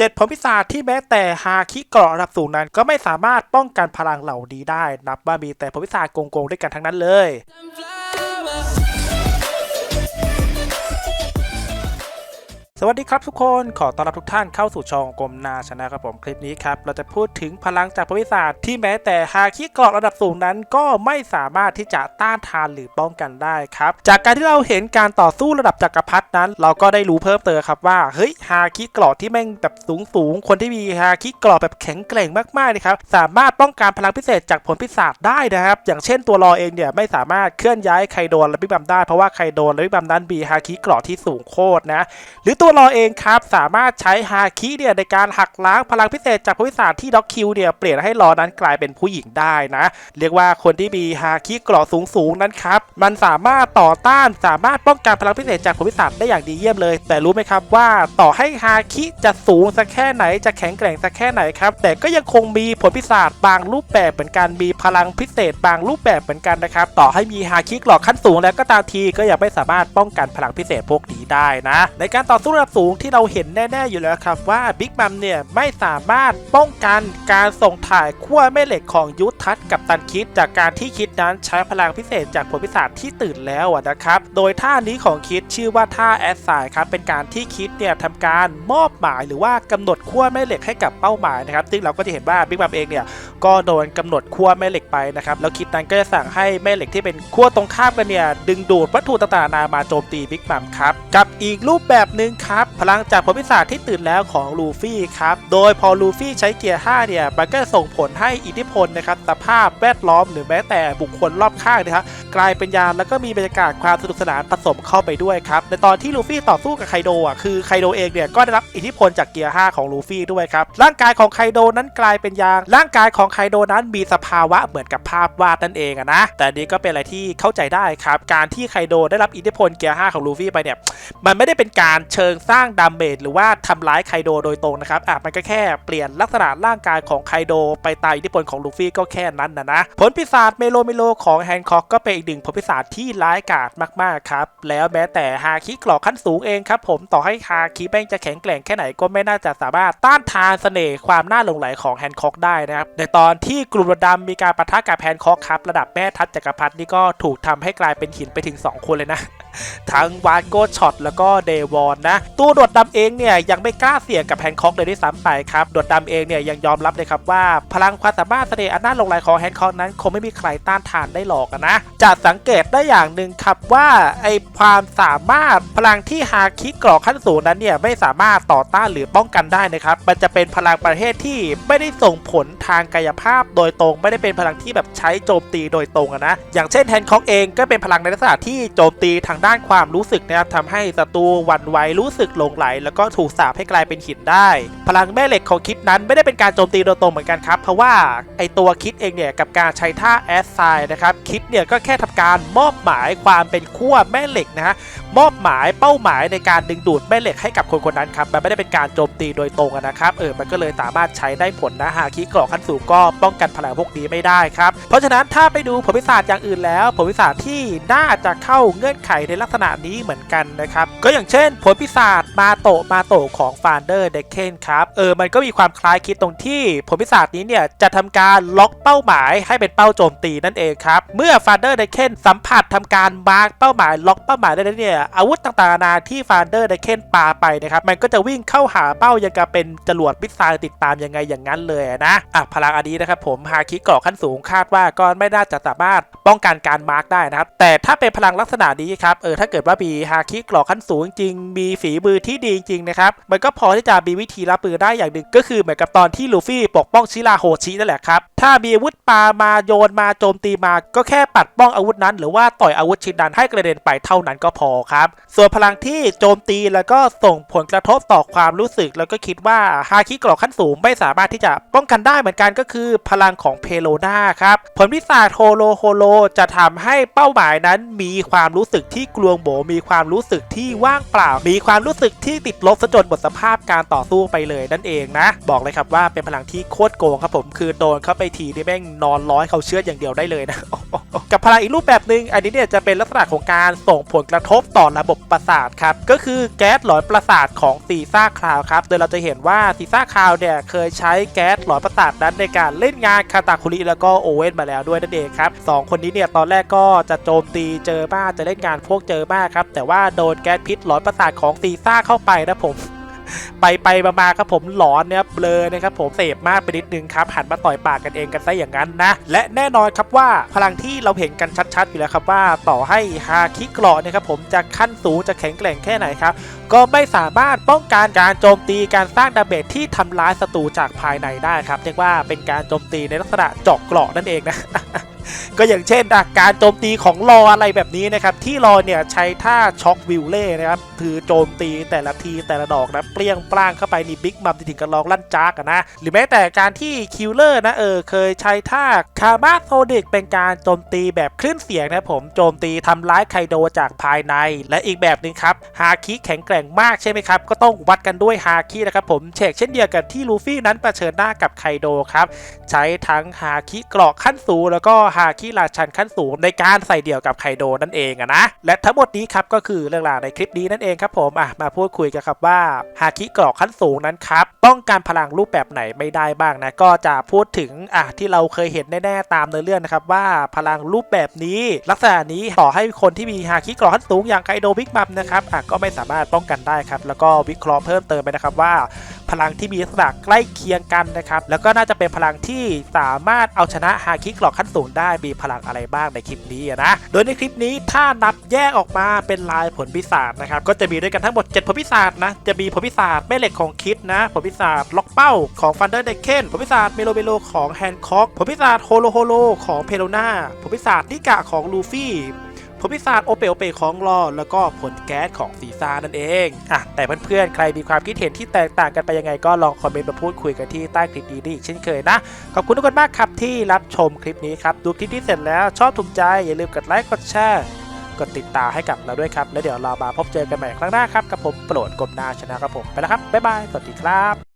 เจ็ดผลพิศาจที่แม้แต่ฮาคิเกราะระดับสูงนั้น ก็ไม่สามารถป้องกันพลังเหล่านี้ได้ นับว่ามีแต่ผลพิศาจโกงๆด้วยกันทั้งนั้นเลย สวัสดีครับทุกคนขอต้อนรับทุกท่านเข้าสู่ช่องกรมนาชนะครับผมคลิปนี้ครับ เราจะพูดถึงพลังจากพลพิศาจที่แม้แต่ฮาคิเกราะระดับสูงนั้น ก็ไม่สามารถที่จะต้านทานหรือป้องกันได้ครับ จากการที่เราเห็นการต่อสู้ระดับจักรพรรดินั้น เราก็ได้รู้เพิ่มเติมครับว่าเฮ้ยฮาคิเกราะที่แม่งแบบสูงสูงคนที่มีฮาคิเกราะแบบแข็งแกร่งมากๆนะครับสามารถป้องกันพลังพิเศษจากผลพิศาจได้นะครับอย่างเช่นตัวรอเองเนี่ยไม่สามารถเคลื่อนย้ายไคโดนและบิ๊กบัมได้เพราะว่าไคโดนและบิ๊กบัมนั้นมีฮาคิเกราะที่สูงโคตรนะหรือตัวรอเองครับสามารถใช้ฮาคิเนี่ยในการหักล้างพลังพิเศษจากพลวิสาจที่ด็อกคิวเนี่ยเปลี่ยนให้รอนั้นกลายเป็นผู้หญิงได้นะ เรียกว่าคนที่มีฮาคิเกราะสูงๆนั้นครับมันสามารถต่อต้านสามารถป้องกันพลังพิเศษจากพลวิสาจได้อย่างดีเยี่ยมเลย แต่รู้ไหมครับว่าต่อให้ฮาคิจะสูงสักแค่ไหนจะแข็งแกร่งสักแค่ไหนครับแต่ก็ยังคงมีผลพิศาจบางรูปแบบเหมือนกันมีพลังพิเศษบางรูปแบบเหมือนกันนะครับต่อให้มีฮาคิเกราะขั้นสูงแล้วก็ตามทีก็ยังไม่สามารถป้องกันพลังพิเศษพวกนี้ได้นะ ในการต่อสู้ระดับสูงที่เราเห็นแน่ ๆ อยู่แล้วครับว่าบิ๊กมัมเนี่ยไม่สามารถป้องกันการส่งถ่ายขั้วแม่เหล็กของยุทธทัศน์กับตันคิด จากการที่คิดนั้นใช้พลังพิเศษจากผลพิศาจที่ตื่นแล้วนะครับ โดยท่านี้ของคิดชื่อว่าท่าแอสไซครับเป็นการที่คิดเนี่ยทำการมอบหมายหรือว่ากำหนดขั้วแม่เหล็กให้กับเป้าหมายนะครับซึ่งเราก็จะเห็นว่าบิ๊กมัมเองเนี่ยก็โดนกำหนดขั้วแม่เหล็กไปนะครับแล้วคิดนั้นก็จะสั่งให้แม่เหล็กที่เป็นขั้วตรงข้ามกันเนี่ยดึงดูดวัตถุต่างๆนามาโจมตีบิ๊กมัมครับกับอีกรูปแบบหนึ่งครับ พลังจากผลพิศาจที่ตื่นแล้วของลูฟี่ครับ โดยพอลูฟี่ใช้เกียร์5เนี่ย มันก็จะส่งผลให้อิทธิพลนะครับสภาพแวดล้อมหรือแม้แต่บุคคลรอบข้างนะครับกลายเป็นยานแล้วก็มีบรรยากาศความสนุกสนานผสมเข้าไปด้วยครับ ในตอนที่ลูฟี่ต่อสู้กับไคโดอะคือไคโดเองเนี่ยก็ได้รับอิทธิพลจากเกียร์5ของลูฟี่ด้วยครับ ร่างกายของไคโดนั้นกลายเป็นยางร่างกายของไคโดนั้นมีสภาวะเหมือนกับภาพวาดนั่นเองอะนะแต่นี้ก็เป็นอะไรที่เข้าใจได้ครับการที่ไคโดได้รับอิทธิพลเกียร์5ของลูฟี่ไปเนี่ยมันไม่ได้เป็นการเชิงสร้างดาเมจหรือว่าทำร้ายไคโดโดยตรงนะครับอะมันก็แค่เปลี่ยนลักษณะร่างกายของไคโดไปตามอิทธิพลของลูฟี่ก็แค่นั้นนะนะผลปีศาจเมโลเมโลของแฮนคอกก็เป็นอีกหนึ่งผลปีศาจที่ร้ายกาจมากๆครับแล้วแม้แต่ฮาคิกรอกขั้นสูงเองครับผมต่อให้ฮาคิแม่งจะแข็งแกร่งแค่ไหนก็ไม่น่าจะสามารถต้านทานเสน่ห์ความน่าหลงไหลของแฮนคอกได้นะครับในตอนที่กลุ่มรถดำมีการปะทะกับแฮนคอกครับระดับแม่ทัพจักรพรรดินี่ก็ถูกทำให้กลายเป็นหินไปถึง 2 คนเลยนะ ทั้งวานโกช็อตแล้วก็เดวอนนะ ตัวดดดำเองเนี่ยยังไม่กล้าเสี่ยงกับแฮนคอกเลยด้วยซ้ำไปครับโดดดำเองเนี่ยยังยอมรับเลยครับว่า พลังความสามารถเสน่ห์อันน่าลงไหลของแฮนคอกนั้นคงไม่มีใครต้านทานได้หรอกนะจะสังเกตได้อย่างหนึ่งครับว่าไอความสามารถพลังที่ฮาคิกรอกขั้นสูงนั้นเนี่ยไม่สามารถต่อต้านหรือป้องกันได้นะครับมันจะเป็นพลังประเภทที่ไม่ได้ส่งผลทางกายภาพโดยตรง ไม่ได้เป็นพลังที่แบบใช้โจมตีโดยตรงนะอย่างเช่นแฮนคอกเองก็เป็นพลังในลักษณะที่โจมตีทางด้านความรู้สึกนะครับทำให้ศัตรูหวั่นไหวรู้สึกหลงไหล แล้วก็ถูกสาปให้กลายเป็นหินได้ พลังแม่เหล็กของคิดนั้นไม่ได้เป็นการโจมตีโดยตรงเหมือนกันครับเพราะว่าไอตัวคิดเองเนี่ยกับการใช้ท่าแอสไซนะครับคิดเนี่ยก็แค่ทำการมอบหมายความเป็นขั้วแม่เหล็กนะฮะมอบหมายเป้าหมายในการดึงดูดแม่เหล็กให้กับคนคนนั้นครับมันไม่ได้เป็นการโจมตีโดยตรงนะครับเออมันก็เลยสามารถใช้ได้ผลนะหากคิดกรอกขั้นสูงก็ป้องกันพลังพวกนี้ไม่ได้ครับเพราะฉะนั้นถ้าไปดูผลวิศาจอย่างอื่นแล้วผลวิศาจที่น่าจะเข้าเงื่อนไขในลักษณะนี้เหมือนกันนะครับ ก็อย่างเช่น ผลพิศาจมาโตมาโตของฟานเดอร์เดเคนครับเออมันก็มีความคล้ายคิดตรงที่ผลพิศาจนี้เนี่ยจะทำการล็อกเป้าหมายให้เป็นเป้าโจมตีนั่นเองครับเมื่อฟานเดอร์เดเคนสัมผัสทำการมาร์กเป้าหมายล็อกเป้าหมายได้แล้วเนี่ยอาวุธต่างๆนานาที่ฟานเดอร์เดเคนปาไปนะครับมันก็จะวิ่งเข้าหาเป้ายังกับเป็นจรวดมิสไซล์ติดตามยังไงอย่างนั้นเลยนะอะพลังอันนี้นะครับผมฮาคิกรอกขั้นสูงคาดว่าก็ไม่น่าจะสามารถป้องกันการมาร์กได้นะครับแต่ถ้าเป็นพลังลักษณะนี้ครับเออถ้าเกิดว่ามีฮาคิกรอกขั้นสูงจริง มีฝีมือที่ดีจริงนะครับ มันก็พอที่จะมีวิธีรับมือได้อย่างหนึ่ง ก็คือเหมือนกับตอนที่ลูฟี่ปกป้องชิราโฮชินั่นแหละครับ ถ้ามีอาวุธปามาโยนมาโจมตีมา ก็แค่ปัดป้องอาวุธนั้น หรือว่าต่อยอาวุธชิ้นนั้นให้กระเด็นไปเท่านั้นก็พอครับ ส่วนพลังที่โจมตีแล้วก็ส่งผลกระทบต่อความรู้สึก แล้วก็คิดว่าฮาคิกรอกขั้นสูงไม่สามารถที่จะป้องกันได้เหมือนกันก็คือพลังของเพโลนาครับผลพิศาจโฮโลโฮโลจะทำให้เป้าหมายนั้นมีความรู้สึกที่กลวงโบมีความรู้สึกที่ว่างเปล่า มีความรู้สึกที่ติดลบซะจนหมดสภาพการต่อสู้ไปเลยนั่นเองนะ บอกเลยครับว่าเป็นพลังที่โคตรโกงครับผมคือโดนเข้าไปทีนี่แม่งนอนร้อยเขาเชื่ออย่างเดียวได้เลยนะ กับพลังอีกรูปแบบหนึ่งอันนี้เนี่ยจะเป็นลักษณะของการส่งผลกระทบต่อระบบประสาทครับ ก็คือแก๊สหลอนประสาทของซีซ่าคลาวครับ โดยเราจะเห็นว่าซีซ่าคลาวเนี่ยเคยใช้แก๊สหลอนประสาทนั้นในการเล่นงานคาตาคุริแล้วก็โอเว่นมาแล้วด้วยนั่นเองครับสองคนนี้เนี่ยตอนแรกก็จะโจมตีเจอบ้าจะเล่นงานพวกเจอบ้าครับแต่ว่าโดนแก๊สพิษหลอนประสาทของซีซ่าเข้าไปนะผม ไปไปมามาครับผมหลอนเนี่ยเบลอนะครับผมเสพมากไปนิดนึงครับหันมาต่อยปากกันเองกันซะอย่างนั้นนะ และแน่นอนครับว่าพลังที่เราเห็นกันชัดๆอยู่แล้วครับว่าต่อให้ฮาคิเกราะเนี่ยครับผมจะขั้นสูงจะแข็งแกร่งแค่ไหนครับก็ไม่สามารถป้องกันการโจมตีการสร้างดาเมจที่ทำร้ายศัตรูจากภายในได้ครับเรียกว่าเป็นการโจมตีในลักษณะเจาะเกราะนั่นเองนะ ก็อย่างเช่นอะการโจมตีของรออะไรแบบนี้นะครับ ที่รอเนี่ยใช้ท่าช็อควิลเล่นะครับคือโจมตีแต่ละทีแต่ละดอกนะเปรี้ยงปร้างเข้าไปนี่บิ๊กมัมถึงกับร้องลั่นจากนะหรือแม้แต่การที่คิลเลอร์นะเออเคยใช้ท่าคามาโซเดกเป็นการโจมตีแบบคลื่นเสียงนะผมโจมตีทำร้ายไคโดจากภายใน และอีกแบบหนึ่งครับฮาคิแข็งแกร่งมากใช่ไหมครับ ก็ต้องวัดกันด้วยฮาคินะครับผมเชกเช่นเดียวกับที่ลูฟี่นั้นเผชิญหน้ากับไคโดครับใช้ทั้งฮาคิเกราะขั้นสูงแล้วก็ฮาคิราชันขั้นสูงในการใส่เดี่ยวกับไคโดนั่นเองอะนะและทั้งหมดนี้ครับก็คือเรื่องราวในคลิปนี้นั่นเองครับผมอะมาพูดคุยกันครับว่าฮาคิเกราะขั้นสูงนั้นครับป้องกันพลังรูปแบบไหนไม่ได้บ้างนะก็จะพูดถึงอะที่เราเคยเห็นแน่ๆตามเนื้อเรื่องนะครับว่าพลังรูปแบบนี้ลักษณะนี้ต่อให้คนที่มีฮาคิเกราะขั้นสูงอย่างไคโดบิ๊กบัมนะครับอะก็ไม่สามารถป้องกันได้ครับแล้วก็วิเคราะห์เพิ่มเติมไปนะครับว่า พลังที่มีลักษณะใกล้เคียงกันนะครับ แล้วก็น่าจะเป็นพลังที่สามารถเอาชนะฮาคิกหลอกขั้นสูงได้มีพลังอะไรบ้างในคลิปนี้นะ โดยในคลิปนี้ถ้านับแยกออกมาเป็นลายผลพิศาจนะครับ ก็จะมีด้วยกันทั้งหมด 7 ผลพิศาจนะ จะมีผลพิศาจแม่เหล็กของคิดนะ ผลพิศาจล็อกเป้าของฟันเดอร์เดเคนผลพิศาจเมโลเมโลของแฮนคอกผลพิศาจโฮโลโฮโลของเพโลนาผลพิศาจนิกะของลูฟี่ ผลพิศาจโอเปโอเปของรอแล้วก็ผลแก๊สของซีซ่านั่นเองอะแต่เพื่อนๆ ใครมีความคิดเห็นที่แตกต่างกันไปยังไงก็ลองคอมเมนต์มาพูดคุยกันที่ใต้คลิปนี้ได้อีกเช่นเคยนะ ขอบคุณทุกคนมากครับที่รับชมคลิปนี้ครับ ดูคลิปที่เสร็จแล้วชอบถูกใจ อย่าลืมกดไลค์กดแชร์กดติดตามให้กับเราด้วยครับ แล้วเดี๋ยวเรามาพบเจอกันใหม่ครั้งหน้าครับกับผมโปรดกลมนาชนะครับผมไปแล้วครับบ๊ายบายสวัสดีครับ